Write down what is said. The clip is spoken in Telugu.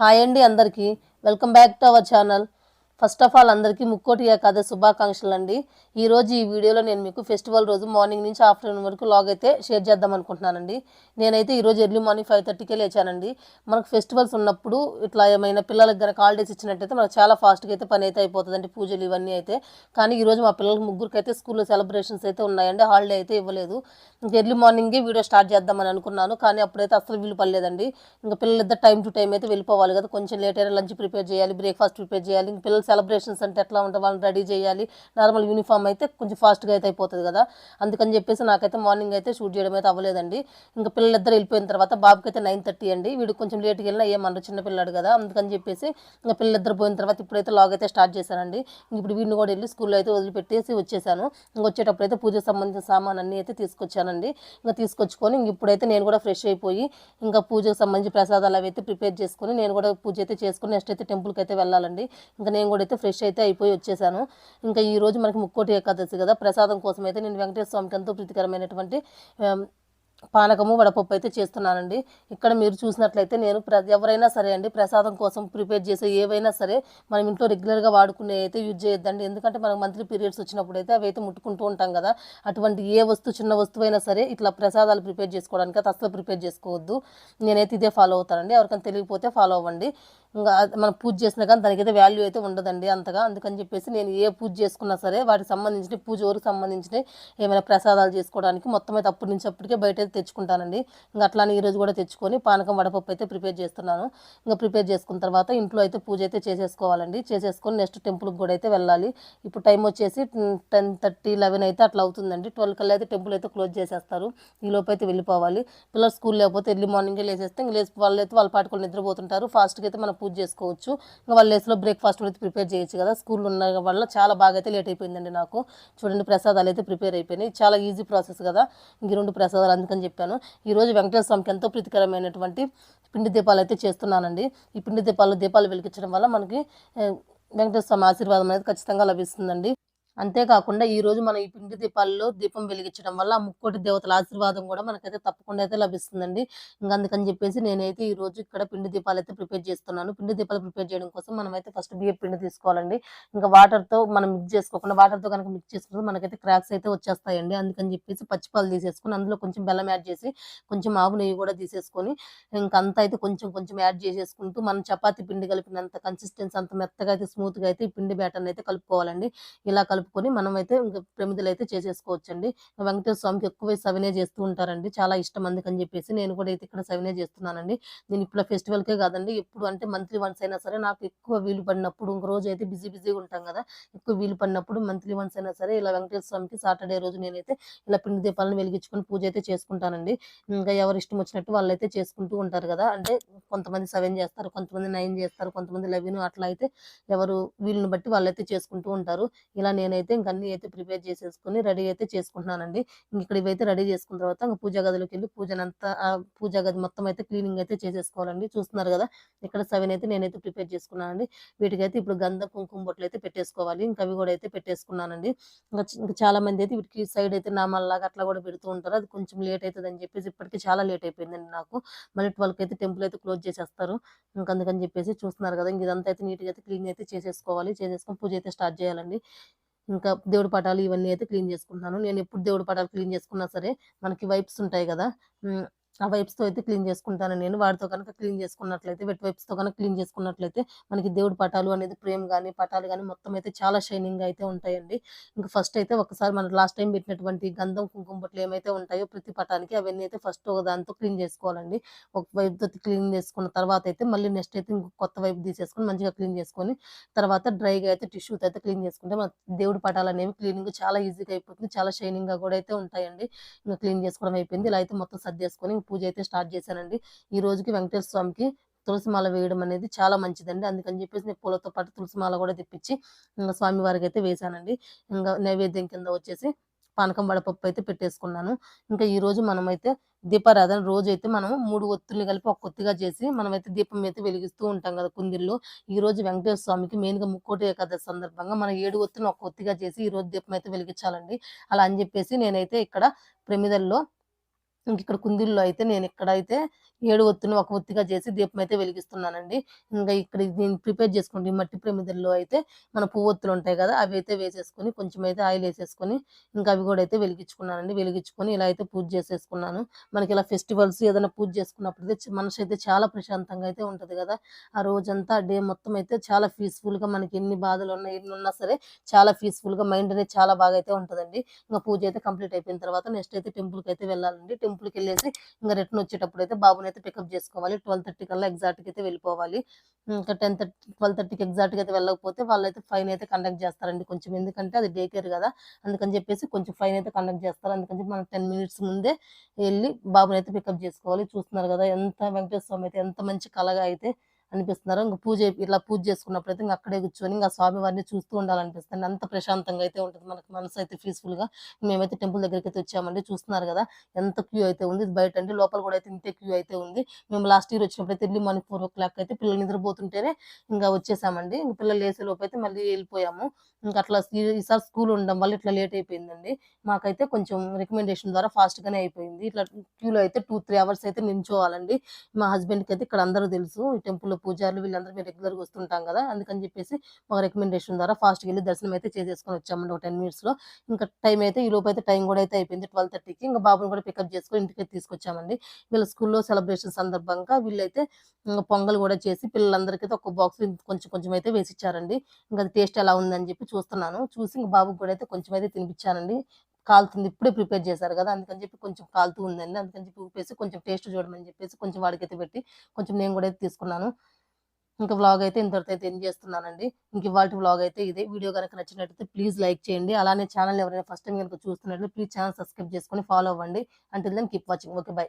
హాయ్ అండి అందరికీ. Welcome back to our channel. First of all అందరికీ ముక్కోటి ఏకాదశి శుభాకాంక్షలు అండి ఈరోజు ఈ వీడియోలో నేను మీకు ఫెస్టివల్ రోజు మార్నింగ్ నుంచి ఆఫ్టర్నూన్ వరకు లాగ్ అయితే షేర్ చేద్దాం అనుకుంటున్నానండి. నేనైతే ఈ రోజు ఎర్లీ మార్నింగ్ ఫైవ్ థర్టీకే లేచానండి. మనకు ఫెస్టివల్స్ ఉన్నప్పుడు ఇట్లా ఏమైనా పిల్లలకి కనుక హాలిడేస్ ఇచ్చినట్టయితే మనకు చాలా ఫాస్ట్గా అయితే పని అయితే అయిపోతుందండి పూజలు ఇవన్నీ అయితే. కానీ ఈ రోజు మా పిల్లలకి ముగ్గురికి అయితే స్కూల్లో సెలబ్రేషన్స్ అయితే ఉన్నాయండి హాలిడే అయితే ఇవ్వలేదు. ఇంకా ఎర్లీ మార్నింగే వీడియో స్టార్ట్ చేద్దామని అనుకున్నాను కానీ అప్పుడైతే అసలు వీలు పడలేదండి. ఇంకా పిల్లలిద్దరు టైం టు టైం అయితే వెళ్ళిపోవాలి కదా కొంచెం లేట్ అయినా లంచ్ ప్రిపేర్ చేయాలి బ్రేక్ఫాస్ట్ ప్రిపేర్ చేయాలి. ఇంకా పిల్లలు సెలబ్రేషన్స్ అంటే ఎట్లా ఉంటుంది వాళ్ళని రెడీ చేయాలి. నార్మల్ యూనిఫామ్ అయితే కొంచెం ఫాస్ట్గా అయితే అయిపోతుంది కదా. అందుకని చెప్పేసి నాకైతే మార్నింగ్ అయితే షూట్ చేయడం అయితే అవ్వలేదండి. ఇంకా పిల్లలిద్దరు వెళ్ళిపోయిన తర్వాత బాబుకి అయితే నైన్ థర్టీ అండి. వీడు కొంచెం లేట్కి వెళ్ళినా ఏమన్నారు చిన్న పిల్లాడు కదా. అందుకని చెప్పేసి ఇంకా పిల్లలిద్దరు పోయిన తర్వాత ఇప్పుడైతే లాగ్ అయితే స్టార్ట్ చేశానండి. ఇప్పుడు వీడిని కూడా వెళ్ళి స్కూల్లో అయితే వదిలిపెట్టేసి వచ్చేసాను. ఇంక వచ్చేటప్పుడు అయితే పూజకు సంబంధించిన సామాన్ అన్నీ అయితే తీసుకొచ్చానండి. ఇంకా తీసుకొచ్చుకొని ఇంక ఇప్పుడైతే నేను కూడా ఫ్రెష్ అయిపోయి ఇంకా పూజకు సంబంధించి ప్రసాదాలు అవి అయితే ప్రిపేర్ చేసుకొని నేను కూడా పూజ అయితే చేసుకుని నెక్స్ట్ అయితే టెంపుల్కి అయితే వెళ్ళాలండి. ఇంకా నేను కూడా అయితే ఫ్రెష్ అయితే అయిపోయి వచ్చేసాను. ఇంకా ఈ రోజు మనకి ముక్కోటి ఏకాదశి కదా ప్రసాదం కోసం అయితే నేను వెంకటేశ్వర స్వామికి ఎంతో ప్రీతికరమైనటువంటి పానకము వడపప్పు అయితే చేస్తున్నానండి. ఇక్కడ మీరు చూసినట్లయితే నేను ప్ర ఎవరైనా సరే అండి ప్రసాదం కోసం ప్రిపేర్ చేసే ఏవైనా సరే మనం ఇంట్లో రెగ్యులర్గా వాడుకునే అయితే యూజ్ చేయొద్దండి. ఎందుకంటే మనకు మంత్లీ పీరియడ్స్ వచ్చినప్పుడు అయితే అవి అయితే ముట్టుకుంటూ ఉంటాం కదా. అటువంటి ఏ వస్తువు చిన్న వస్తువు అయినా సరే ఇట్లా ప్రసాదాలు ప్రిపేర్ చేసుకోవడానికి అయితే అసలు ప్రిపేర్ చేసుకోవద్దు. నేనైతే ఇదే ఫాలో అవుతానండి. ఎవరికైనా తెలియకపోతే ఫాలో అవ్వండి. ఇంకా మనం పూజ చేసినా కానీ దానికైతే వాల్యూ అయితే ఉండదండి అంతగా. అందుకని చెప్పేసి నేను ఏ పూజ చేసుకున్నా సరే వాటికి సంబంధించిన పూజ వరకు సంబంధించిన ఏమైనా ప్రసాదాలు చేసుకోవడానికి మొత్తం అయితే అప్పటి నుంచి అప్పటికే బయట అయితే తెచ్చుకుంటానండి. ఇంకా అట్లానే ఈరోజు కూడా తెచ్చుకొని పానకం వడపప్పు అయితే ప్రిపేర్ చేస్తున్నాను. ఇంకా ప్రిపేర్ చేసుకున్న తర్వాత ఇంట్లో అయితే పూజ అయితే చేసేసుకోవాలండి. చేసేసుకొని నెక్స్ట్ టెంపుల్కి కూడా అయితే వెళ్ళాలి. ఇప్పుడు టైం వచ్చేసి టెన్ థర్టీ లెవెన్ అయితే అట్లా అవుతుందండి. ట్వెల్వ్ కల్లా అయితే టెంపుల్ అయితే క్లోజ్ చేసేస్తారు. ఈ లోపు అయితే వెళ్ళిపోవాలి. పిల్లలు స్కూల్ లేకపోతే ఎర్లీ మార్నింగే లేసేస్తే ఇంకా లేచి వాళ్ళు అయితే వాళ్ళ పాటుకొని నిద్రపోతుంటారు. ఫాస్ట్గా అయితే మనం పూజ చేసుకోవచ్చు. ఇంకా వాళ్ళ లేసులో బ్రేక్ఫాస్ట్ కూడా ప్రిపేర్ చేయొచ్చు కదా. స్కూల్ ఉన్న వల్ల చాలా బాగా అయితే లేట్ అయిపోయిందండి నాకు. చూడండి ప్రసాదాలు అయితే ప్రిపేర్ అయిపోయినాయి. చాలా ఈజీ ప్రాసెస్ కదా. ఇంక ఈ రెండు ప్రసాదాలు అందుకని చెప్పాను. ఈరోజు వెంకటేశ్వర స్వామికి ఎంతో ప్రీతికరమైనటువంటి పిండి దీపాలు అయితే చేస్తున్నానండి. ఈ పిండి దీపాలు దీపాలు వెలిగించడం వల్ల మనకి వెంకటేశ్వర స్వామి ఆశీర్వాదం అనేది ఖచ్చితంగా లభిస్తుందండి. అంతేకాకుండా ఈ రోజు మనం ఈ పిండి దీపాల్లో దీపం వెలిగించడం వల్ల ఆ ముక్కోటి దేవతల ఆశీర్వాదం కూడా మనకైతే తప్పకుండా అయితే లభిస్తుందండి. ఇంకా అందుకని చెప్పేసి నేనైతే ఈ రోజు ఇక్కడ పిండి దీపాలు అయితే ప్రిపేర్ చేస్తున్నాను. పిండి దీపాలు ప్రిపేర్ చేయడం కోసం మనం అయితే ఫస్ట్ బియ్యం పిండి తీసుకోవాలండి. ఇంకా వాటర్తో మనం మిక్స్ చేసుకోకుండా వాటర్తో కనుక మిక్స్ చేసుకుంటే మనకైతే క్రాక్స్ అయితే వచ్చేస్తాయండి. అందుకని చెప్పేసి పచ్చిపాలు తీసేసుకుని అందులో కొంచెం బెల్లం యాడ్ చేసి కొంచెం ఆవు నెయ్యి కూడా తీసేసుకొని ఇంకా అంతా అయితే కొంచెం కొంచెం యాడ్ చేసేసుకుంటూ మనం చపాతీ పిండి కలిపినంత కన్సిస్టెన్సీ అంత మెత్తగా అయితే స్మూత్గా అయితే ఈ పిండి బ్యాటర్ అయితే కలుపుకోవాలండి. ఇలా కలుపు కలుపుకొని మనం అయితే ఇంకా ప్రమిదలు అయితే చేసేసుకోవచ్చండి వెంకటేశ్వర స్వామికి ఎక్కువ సవినే చేస్తూ ఉంటారండి. చాలా ఇష్టం అందుకని చెప్పేసి నేను కూడా అయితే ఇక్కడ సవినే చేస్తున్నానండి. నేను ఇప్పుడు ఫెస్టివల్ కే కాదండి. ఎప్పుడు అంటే మంత్లీ వన్స్ అయినా సరే నాకు ఎక్కువ వీలు పడినప్పుడు ఇంకో రోజు అయితే బిజీ బిజీగా ఉంటాం కదా ఎక్కువ వీలు పడినప్పుడు మంత్లీ వన్స్ అయినా సరే ఇలా వెంకటేశ్వర స్వామికి సాటర్డే రోజు నేనైతే ఇలా పిండి దీపాలను వెలిగించుకొని పూజ అయితే చేసుకుంటానండి. ఇంకా ఎవరు ఇష్టం వచ్చినట్టు వాళ్ళు అయితే చేసుకుంటూ ఉంటారు కదా అంటే కొంతమంది సెవెన్ చేస్తారు కొంతమంది నైన్ చేస్తారు కొంతమంది లెవెన్ అట్లా అయితే ఎవరు వీళ్ళని బట్టి వాళ్ళైతే చేసుకుంటూ ఉంటారు. ఇలా నేనైతే ఇంక అన్ని అయితే ప్రిపేర్ చేసేసుకుని రెడీ అయితే చేసుకుంటున్నానండి. ఇంక ఇక్కడ ఇవైతే రెడీ చేసుకున్న తర్వాత ఇంకా పూజా గదిలోకి వెళ్ళి పూజనంతా పూజా గది మొత్తం అయితే క్లీనింగ్ అయితే చేసేసుకోవాలండి. చూస్తున్నారు కదా ఇక్కడ సెవెన్ అయితే నేనైతే ప్రిపేర్ చేసుకున్నానండి. వీటికైతే ఇప్పుడు గంధ కుంకుమ బొట్లు అయితే పెట్టేసుకోవాలి. ఇంకా అవి కూడా అయితే పెట్టేసుకున్నానండి. ఇంకా చాలా మంది అయితే వీటికి సైడ్ అయితే నామాల్లాగా అట్లా కూడా పెడుతూ ఉంటారు. అది కొంచెం లేట్ అవుతుంది అని చెప్పేసి ఇప్పటికి చాలా లేట్ అయిపోయిందండి నాకు. మళ్ళీ ట్వెల్వ్కి అయితే టెంపుల్ అయితే క్లోజ్ చేసేస్తారు. ఇంకా అందుకని చెప్పేసి చూస్తున్నారు కదా ఇంక ఇదంతా అయితే నీట్గా అయితే క్లీన్ అయితే చేసేసుకోవాలి. చేసేసుకొని పూజ అయితే స్టార్ట్ చేయాలండి. ఇంకా దేవుడి పటాలు ఇవన్నీ అయితే క్లీన్ చేసుకుంటున్నాను. నేను ఎప్పుడు దేవుడి పటాలు క్లీన్ చేసుకున్నా సరే మనకి వైప్స్ ఉంటాయి కదా. ఆ వైప్స్తో అయితే క్లీన్ చేసుకుంటాను నేను. వాటితో కనుక క్లీన్ చేసుకున్నట్లయితే వెట్ వైప్స్తో కనుక క్లీన్ చేసుకున్నట్లయితే మనకి దేవుడి పటాలు అనేది ఫ్రేమ్ కానీ పటాలు కానీ మొత్తం అయితే చాలా షైనింగ్ అయితే ఉంటాయండి. ఇంకా ఫస్ట్ అయితే ఒకసారి మనం లాస్ట్ టైం పెట్టినటువంటి గంధం కుంకుమ బొట్లు ఏమైతే ఉంటాయో ప్రతి పటానికి అవన్నీ అయితే ఫస్ట్ ఒక దాంతో క్లీన్ చేసుకోవాలండి. ఒక వైపు తో క్లీన్ చేసుకున్న తర్వాత అయితే మళ్ళీ నెక్స్ట్ అయితే ఇంకొక కొత్త వైపు తీసేసుకొని మంచిగా క్లీన్ చేసుకొని తర్వాత డ్రైగా అయితే టిష్యూతో అయితే క్లీన్ చేసుకుంటే మన దేవుడి పటాలు అనేవి క్లీనింగ్ చాలా ఈజీగా అయిపోతుంది. చాలా షైనింగ్గా కూడా అయితే ఉంటాయండి. ఇంకా క్లీన్ చేసుకోవడం అయిపోయింది. ఇలా అయితే మొత్తం సర్దేసుకొని మార్నింగ్ పూజ అయితే స్టార్ట్ చేశానండి. ఈ రోజుకి వెంకటేశ్వర స్వామికి తులసి మాల వేయడం అనేది చాలా మంచిదండి. అందుకని చెప్పేసి నేను పూలతో పాటు తులసి మాల కూడా తెప్పించి ఇంకా స్వామి వారికి అయితే వేశానండి. ఇంకా నైవేద్యం కింద వచ్చేసి పానకం వడపప్పు అయితే పెట్టేసుకున్నాను. ఇంకా ఈ రోజు మనమైతే దీపారాధన రోజు అయితే మనం మూడు ఒత్తుల్ని కలిపి ఒక ఒత్తిగా చేసి మనమైతే దీపం అయితే వెలిగిస్తూ ఉంటాం కదా కుందిల్లో ఈ రోజు వెంకటేశ్వర స్వామికి మెయిన్గా ముక్కోటి ఏకాదశి సందర్భంగా మనం ఏడు ఒత్తుని ఒక ఒత్తిగా చేసి ఈ రోజు దీపం అయితే వెలిగించాలండి. అలా అని చెప్పేసి నేనైతే ఇక్కడ ప్రమిదల్లో ఇంక ఇక్కడ కుందిల్లో అయితే నేను ఇక్కడైతే ఏడు ఒత్తిని ఒక ఒత్తిగా చేసి దీపం అయితే వెలిగిస్తున్నానండి. ఇంకా ఇక్కడ నేను ప్రిపేర్ చేసుకుంటే ఈ మట్టి ప్రమిదల్లో అయితే మన పువ్వొత్తులు ఉంటాయి కదా అవి అయితే వేసేసుకొని కొంచెం అయితే ఆయిల్ వేసేసుకొని ఇంకా అవి కూడా అయితే వెలిగించుకున్నానండి. వెలిగించుకొని ఇలా అయితే పూజ చేసేసుకున్నాను. మనకి ఇలా ఫెస్టివల్స్ ఏదైనా పూజ చేసుకున్నప్పుడు అయితే మనసు అయితే చాలా ప్రశాంతంగా అయితే ఉంటది కదా. ఆ రోజంతా డే మొత్తం అయితే చాలా పీస్ఫుల్గా మనకి ఎన్ని బాధలు ఉన్నాయి ఎన్ని ఉన్నా సరే చాలా పీస్ఫుల్గా మైండ్ అనేది చాలా బాగా అయితే ఉంటదండి. ఇంకా పూజ అయితే కంప్లీట్ అయిపోయిన తర్వాత నెక్స్ట్ అయితే టెంపుల్కి అయితే వెళ్ళాలండి. టెంపుల్ కి వెళ్ళేసి ఇంకా రిటర్న్ వచ్చేటప్పుడు అయితే బాబుని అయితే పికప్ చేసుకోవాలి. ట్వెల్వ్ థర్టీ కల్లా ఎగ్జాక్ట్ అయితే వెళ్ళిపోవాలి. ఇంకా టెన్ థర్టీ ట్వెల్వ్ థర్టీకి ఎగ్జాక్ట్గా అయితే వెళ్ళకపోతే వాళ్ళైతే ఫైన్ అయితే కండక్ట్ చేస్తారండి కొంచెం. ఎందుకంటే అది డే కేర్ కదా. అందుకని చెప్పేసి కొంచెం ఫైన్ అయితే కండక్ట్ చేస్తారు. అందుకని మనం టెన్ మినిట్స్ ముందే వెళ్ళి బాబుని అయితే పికప్ చేసుకోవాలి. చూస్తున్నారు కదా ఎంత వెంకటేశ్వర స్వామి అయితే ఎంత మంచి కళగా అయితే అనిపిస్తున్నారు. ఇంకా పూజ ఇట్లా పూజ చేసుకున్నప్పుడు అయితే ఇంకా అక్కడే కూర్చొని ఇంకా స్వామి వారిని చూస్తూ ఉండాలనిపిస్తుంది. అంత ప్రశాంతంగా అయితే ఉంటుంది. మనకి మనసు అయితే పీస్ఫుల్గా. మేమైతే టెంపుల్ దగ్గరికి అయితే వచ్చామండి. చూస్తున్నారు కదా ఎంత క్యూ అయితే ఉంది. బయట అండి లోపల కూడా అయితే ఇంతే క్యూ అయితే ఉంది. మేము లాస్ట్ ఇయర్ వచ్చినప్పుడు అయితే early morning four o'clock అయితే పిల్లలు నిద్రపోతుంటేనే ఇంకా వచ్చేసామండి. ఇంకా పిల్లలు వేసే లోపు అయితే మళ్ళీ వెళ్ళిపోయాము. ఇంకా అట్లా ఈ- ఈసారి స్కూల్ ఉండడం వల్ల ఇట్లా లేట్ అయిపోయిందండి. మాకైతే కొంచెం రికమెండేషన్ ద్వారా ఫాస్ట్ గానే అయిపోయింది. ఇట్లా క్యూలో అయితే టూ త్రీ అవర్స్ అయితే నిల్చోవాలండి. మా హస్బెండ్కి అయితే ఇక్కడ అందరూ తెలుసు. ఈ టెంపుల్ పూజారులు వీళ్ళందరూ మేము రెగ్యులర్గా వస్తుంటాం కదా అందుకని చెప్పేసి మా రికమెండేషన్ ద్వారా ఫాస్ట్ వెళ్ళి దర్శనం అయితే చేసేసుకొని వచ్చామండి ఒక టెన్ మినిట్స్లో ఇంకా టైం అయితే ఈ లోపు అయితే టైం కూడా అయితే అయిపోయింది ట్వెల్వ్ థర్టీకి. ఇంకా బాబుని కూడా పికప్ చేసుకొని ఇంటికి తీసుకొచ్చామండి. వీళ్ళ స్కూల్లో సెలబ్రేషన్ సందర్భంగా వీళ్ళైతే పొంగల్ కూడా చేసి పిల్లలందరికీ అయితే ఒక బాక్స్ కొంచెం కొంచెం అయితే వేసి ఇచ్చారండి. ఇంకా అది టేస్ట్ ఎలా ఉందని చెప్పి చూస్తున్నాను. చూసి ఇంకా బాబుకి కూడా అయితే కొంచెం అయితే తినిపించానండి కాలుతుంది. ఇప్పుడే ప్రిపేర్ చేశారు కదా అందుకని చెప్పి కొంచెం కాలుతూ ఉందండి. అందుకని చెప్పి ఊపేసి కొంచెం టేస్ట్ చూడమని చెప్పేసి కొంచెం వాడికి అయితే పెట్టి కొంచెం నేను కూడా అయితే తీసుకున్నాను. ఇంకా వ్లాగ్ అయితే ఇంతవరకు అయితే ఏం చేస్తున్నానండి. ఇంక ఇవాళ వ్లాగ్ అయితే ఇదే. వీడియో కనుక నచ్చినట్లయితే ప్లీజ్ లైక్ చేయండి. అలానే ఛానల్ ఎవరైనా ఫస్ట్ టైం కనుక చూస్తున్నట్లయితే ప్లీజ్ ఛానల్ సబ్స్క్రైబ్ చేసుకొని ఫాలో అవ్వండి. అంటే then keep watching. Okay bye